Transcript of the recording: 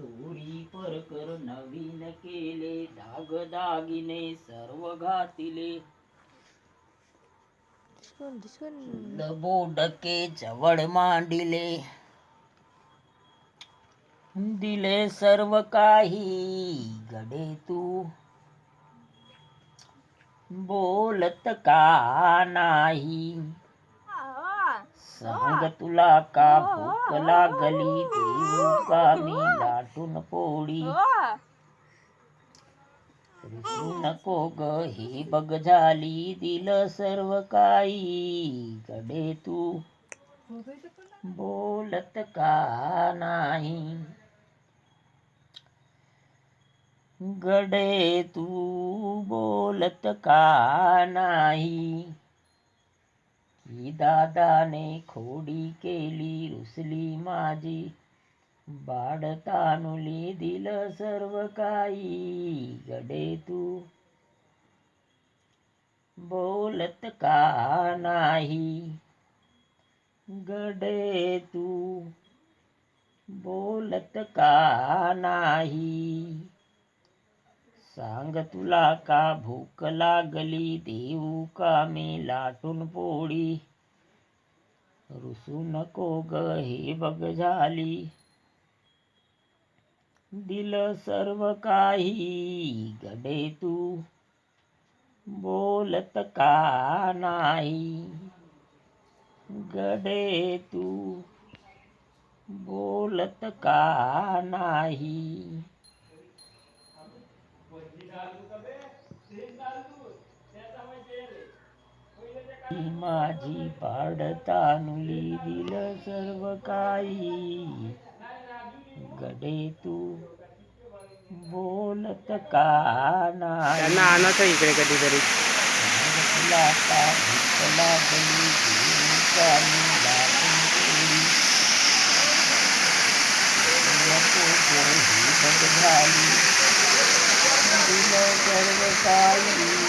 चोरी परकर नवीन केले दागदागिने सर्व घातिले. बोडके जवळ मांडिले. दिले सर्व काही गडे तू. बोलत का नाही? सांग तुला का भूक लागली देऊ का मी? लाटून पोळी रुसू नको ग बघ झाली, दिलं सर्व काही गडे तू। बोलत का नाही? गडे तू बोलत का नाही? की दादाने खोडी केली, रुसली माझी। बाडतानुली दिलं सर्व काही गडे तू. बोलत का नाही गडे तू? बोलत का नाही? सांग तुला का भूक लागली? देऊ का मी लाटून पोळी? रुसू नको ग हे बघ झाली. दिल सर्व काही गडे तू. बोलत का नाही? गडे तू. बोलत का नाही? माझी पाडतानुली दिल सर्व काही गडे तू बोलत का त्यांना इकडे कधीतरी. सर्व काही